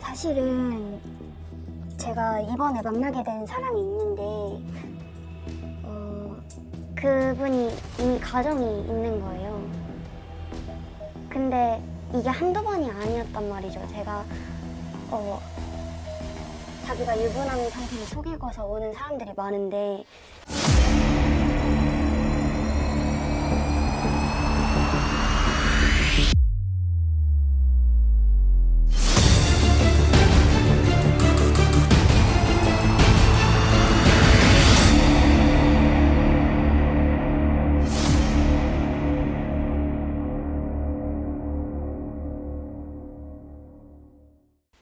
사실은 제가 이번에 만나게 된 사람이 있는데 어, 그분이 이미 가정이 있는 거예요. 근데 이게 한두 번이 아니었단 말이죠. 제가 어, 자기가 유부남 상태를 속이고서 오는 사람들이 많은데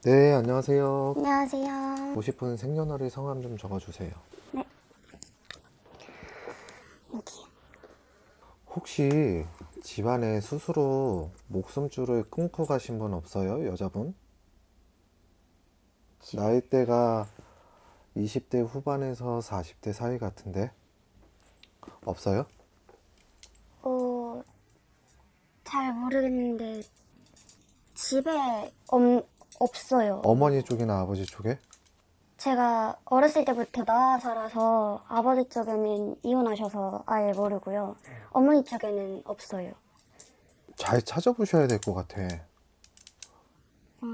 네, 안녕하세요. 안녕하세요. 보고 싶은 생년월일 성함 좀 적어주세요. 여기 혹시 집안에 스스로 목숨줄을 끊고 가신 분 없어요? 여자분? 나이대가 20대 후반에서 40대 사이 같은데? 없어요? 어, 잘 모르겠는데 집에 없, 없어요. 어머니 쪽이나 아버지 쪽에? 제가 어렸을 때부터 나와 살아서 아버지 쪽에는 이혼하셔서 아예 모르고요. 어머니 쪽에는 없어요. 잘 찾아보셔야 될 것 같아.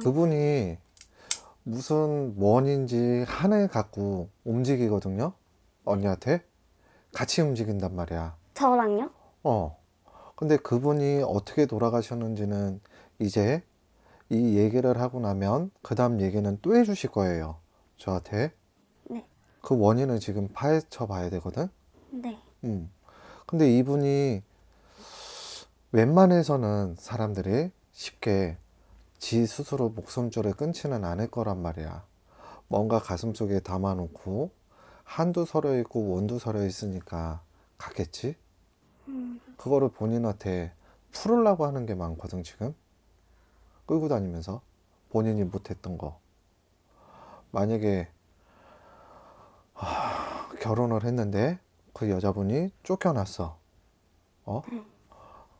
그분이 무슨 원인지 하나를 갖고 움직이거든요? 언니한테? 같이 움직인단 말이야. 저랑요? 어. 근데 그분이 어떻게 돌아가셨는지는 이제 이 얘기를 하고 나면 그 다음 얘기는 또 해주실 거예요. 저한테. 네. 그 원인을 지금 파헤쳐 봐야 되거든? 네. 음. 근데 이분이 웬만해서는 사람들이 쉽게 지 스스로 목숨줄을 끊지는 않을 거란 말이야. 뭔가 가슴 속에 담아놓고 한두 서려 있고 원두 서려 있으니까 가겠지? 음, 그거를 본인한테 풀으려고 하는 게 많거든, 지금. 끌고 다니면서. 본인이 못했던 거. 만약에, 하, 결혼을 했는데 그 여자분이 쫓겨났어. 어?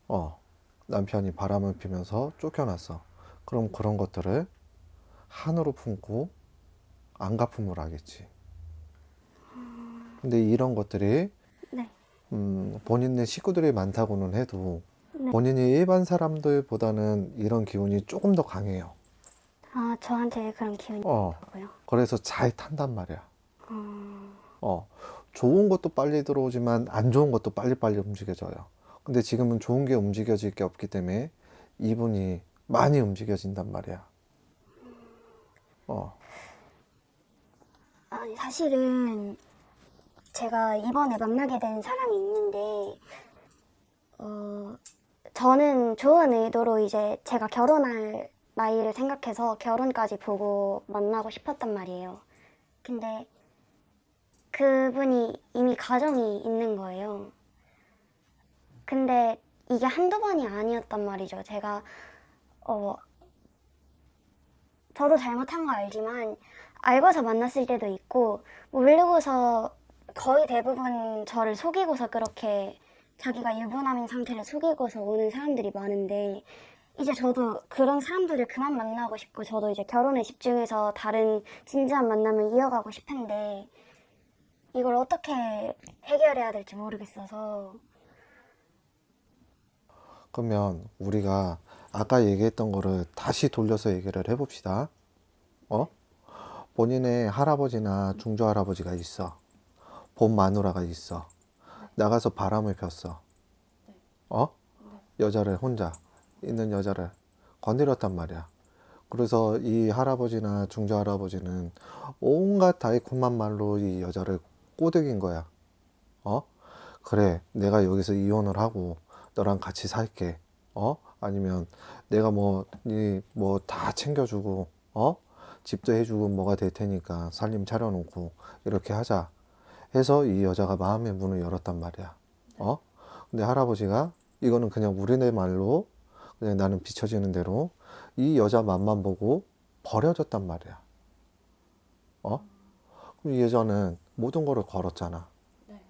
어. 남편이 바람을 피면서 쫓겨났어. 그럼 그런 것들을 한으로 품고 안 갚음을 하겠지. 근데 이런 것들이 네. 음, 본인의 식구들이 많다고는 해도 네. 본인이 일반 사람들보다는 이런 기운이 조금 더 강해요. 아, 저한테 그런 기운이 어, 있다고요? 그래서 잘 탄단 말이야. 어, 어, 좋은 것도 빨리 들어오지만 안 좋은 것도 빨리빨리 움직여져요. 근데 지금은 좋은 게 움직여질 게 없기 때문에 이분이 많이 움직여진단 말이야. 어, 아니, 사실은 제가 이번에 만나게 된 사람이 있는데, 어, 저는 좋은 의도로 이제 제가 결혼할 나이를 생각해서 결혼까지 보고 만나고 싶었단 말이에요. 근데 그분이 이미 가정이 있는 거예요. 근데 이게 한두 번이 아니었단 말이죠. 제가, 어, 저도 잘못한 거 알지만, 알고서 만났을 때도 있고, 모르고서 거의 대부분 저를 속이고서 그렇게 자기가 유부남인 상태를 속이고서 오는 사람들이 많은데, 이제 저도 그런 사람들을 그만 만나고 싶고, 저도 이제 결혼에 집중해서 다른 진지한 만남을 이어가고 싶은데, 이걸 어떻게 해결해야 될지 모르겠어서, 그러면 우리가 아까 얘기했던 거를 다시 돌려서 얘기를 해봅시다. 어? 본인의 할아버지나 중조 할아버지가 있어. 본 마누라가 있어. 나가서 바람을 폈어. 어? 여자를 혼자 있는 여자를 건드렸단 말이야. 그래서 이 할아버지나 중조 할아버지는 온갖 달콤한 말로 이 여자를 꼬드긴 거야. 어? 그래, 내가 여기서 이혼을 하고 너랑 같이 살게. 어? 아니면 내가 뭐, 니, 뭐다 챙겨주고, 어? 집도 해주고 뭐가 될 테니까 살림 차려놓고 이렇게 하자. 해서 이 여자가 마음의 문을 열었단 말이야. 어? 근데 할아버지가 이거는 그냥 우리네 말로 그냥 나는 비춰지는 대로 이 여자 맛만 보고 버려졌단 말이야. 어? 그럼 이 여자는 모든 거를 걸었잖아. 네.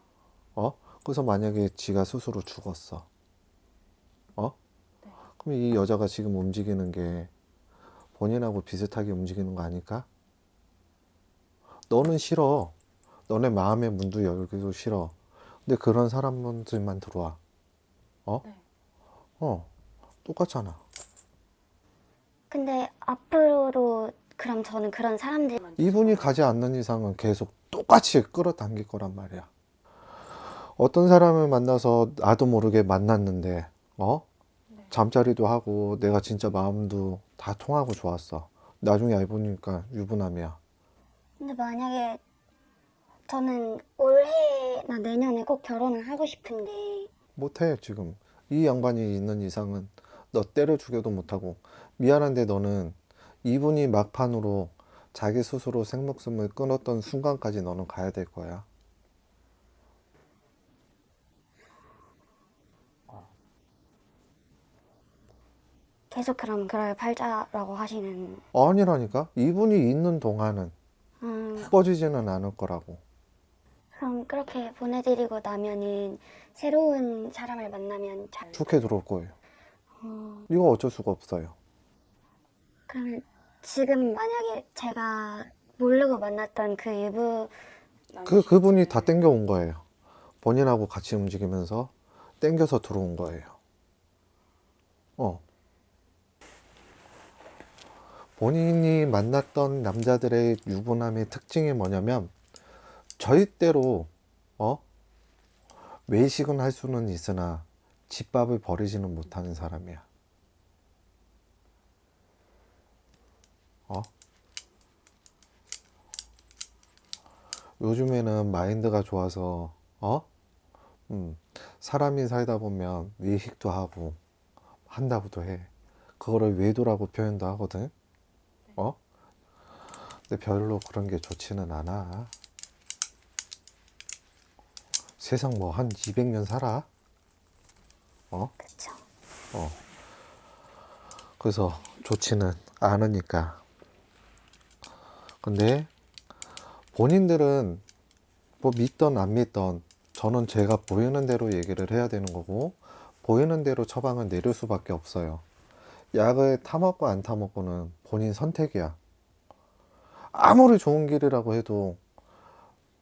어? 그래서 만약에 지가 스스로 죽었어. 어? 네. 그럼 이 여자가 지금 움직이는 게 본인하고 비슷하게 움직이는 거 아닐까? 너는 싫어. 너네 마음의 문도 열기도 싫어. 근데 그런 사람들만 들어와. 어? 네. 어. 똑같잖아. 근데 앞으로도 그럼 저는 그런 사람들 이분이 가지 않는 이상은 계속 똑같이 끌어당길 거란 말이야. 어떤 사람을 만나서 나도 모르게 만났는데, 어? 네. 잠자리도 하고 내가 진짜 마음도 다 통하고 좋았어. 나중에 알고 보니까 유부남이야. 근데 만약에 저는 올해나 내년에 꼭 결혼을 하고 싶은데 못해 지금. 이 양반이 있는 이상은 너 때려 죽여도 못하고 미안한데 너는 이분이 막판으로 자기 스스로 생목숨을 끊었던 순간까지 너는 가야 될 거야. 계속 그럼 그럴 팔자라고 하시는 아니라니까 이분이 있는 동안은 음, 꺼지지는 않을 거라고. 그럼 그렇게 보내드리고 나면은 새로운 사람을 만나면 잘 좋게 들어올 거예요. 어, 이거 어쩔 수가 없어요. 그러면 지금 만약에 제가 모르고 만났던 그 일부 그 그분이 다 땡겨온 거예요. 본인하고 같이 움직이면서 땡겨서 들어온 거예요. 어. 본인이 만났던 남자들의 유부남의 특징이 뭐냐면 절대로 어 외식은 할 수는 있으나 집밥을 버리지는 못하는 사람이야. 어? 요즘에는 마인드가 좋아서 어? 음, 사람이 살다 보면 외식도 하고 한다고도 해. 그거를 외도라고 표현도 하거든. 어? 근데 별로 그런 게 좋지는 않아. 세상 뭐 한 200년 살아? 어? 그쵸 그래서 좋지는 않으니까. 근데 본인들은 뭐 믿던 안 믿던 저는 제가 보이는 대로 얘기를 해야 되는 거고 보이는 대로 처방을 내릴 수밖에 없어요. 약을 타먹고 안 타먹고는 본인 선택이야. 아무리 좋은 길이라고 해도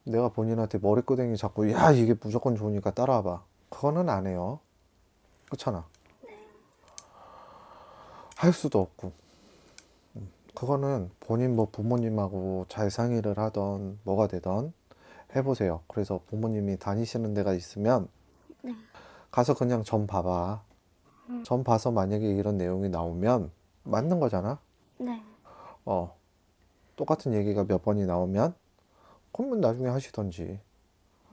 내가 본인한테 머리끄댕이 잡고 야 이게 무조건 좋으니까 따라와봐. 그거는 안 해요. 그렇잖아. 할 수도 없고. 음, 그거는 본인 뭐 부모님하고 잘 상의를 하던 뭐가 되던 해보세요. 그래서 부모님이 다니시는 데가 있으면 네. 가서 그냥 점 봐봐. 음. 점 봐서 만약에 이런 내용이 나오면 맞는 거잖아. 네 어. 똑같은 얘기가 몇 번이 나오면 그러면 나중에 하시던지.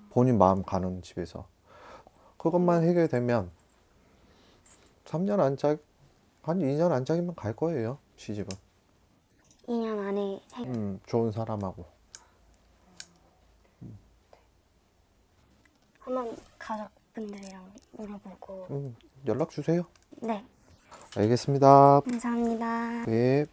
본인 마음 가는 집에서. 그것만 해결되면 3년 안 짝, 한 2년 안 짝이면 갈 거예요. 시집은. 2년 안에 해 음, 좋은 사람하고. 한번 가족분들이랑 물어보고 음, 연락 주세요. 네 알겠습니다. 감사합니다. 네.